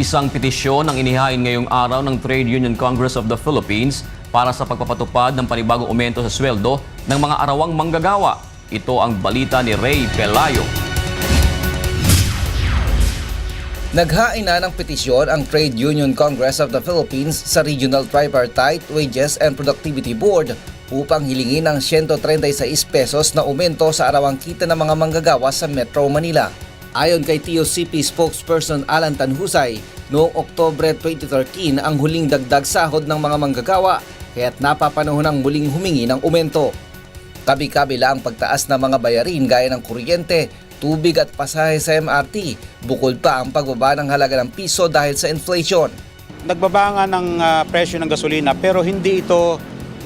Isang petisyon ang inihain ngayong araw ng Trade Union Congress of the Philippines para sa pagpapatupad ng panibagong aumento sa sweldo ng mga arawang manggagawa. Ito ang balita ni Ray Pelayo. Naghain na ng petisyon ang Trade Union Congress of the Philippines sa Regional Tripartite Wages and Productivity Board upang hilingin ang 136 pesos na aumento sa arawang kita ng mga manggagawa sa Metro Manila. Ayon kay TOCP spokesperson Alan Tanhusay, noong Oktobre 2013 ang huling dagdag sahod ng mga manggagawa kaya't napapanahon ang muling humingi ng aumento. Kabi-kabila ang pagtaas ng mga bayarin gaya ng kuryente, tubig at pasahe sa MRT, bukod pa ang pagbaba ng halaga ng piso dahil sa inflation. nagbaba nga ng ah, presyo ng gasolina pero hindi ito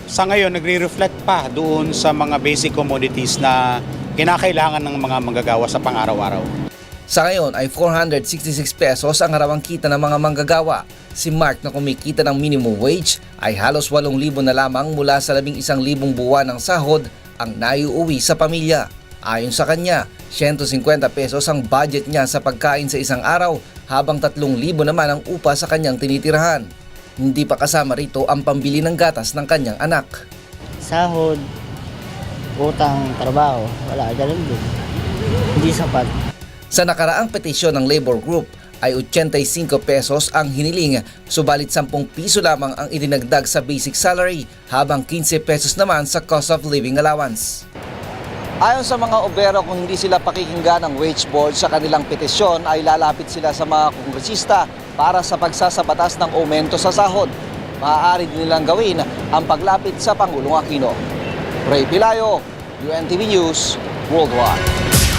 sa ngayon nagre-reflect pa doon sa mga basic commodities na kinakailangan ng mga manggagawa sa pang-araw-araw. Sa ngayon ay 466 pesos ang harawang kita ng mga manggagawa. Si Mark na kumikita ng minimum wage ay halos 8,000 na lamang mula sa 11,000 buwan ng sahod ang naiuwi sa pamilya. Ayon sa kanya, 150 pesos ang budget niya sa pagkain sa isang araw habang 3,000 naman ang upa sa kanyang tinitirahan. Hindi pa kasama rito ang pambili ng gatas ng kanyang anak. sahod, utang, trabaho, wala, ganun din. Hindi sapat. Sa nakaraang petisyon ng labor group ay 85 pesos ang hiniling, subalit 10 piso lamang ang idinagdag sa basic salary habang 15 pesos naman sa cost of living allowance. Ayon sa mga obero kung hindi sila pakikinggan ng wage board sa kanilang petisyon ay lalapit sila sa mga kongresista para sa pagsasabatas ng aumento sa sahod. Maaari din nilang gawin ang paglapit sa Pangulong Aquino. Ray Pilayo, UNTV News, Worldwide.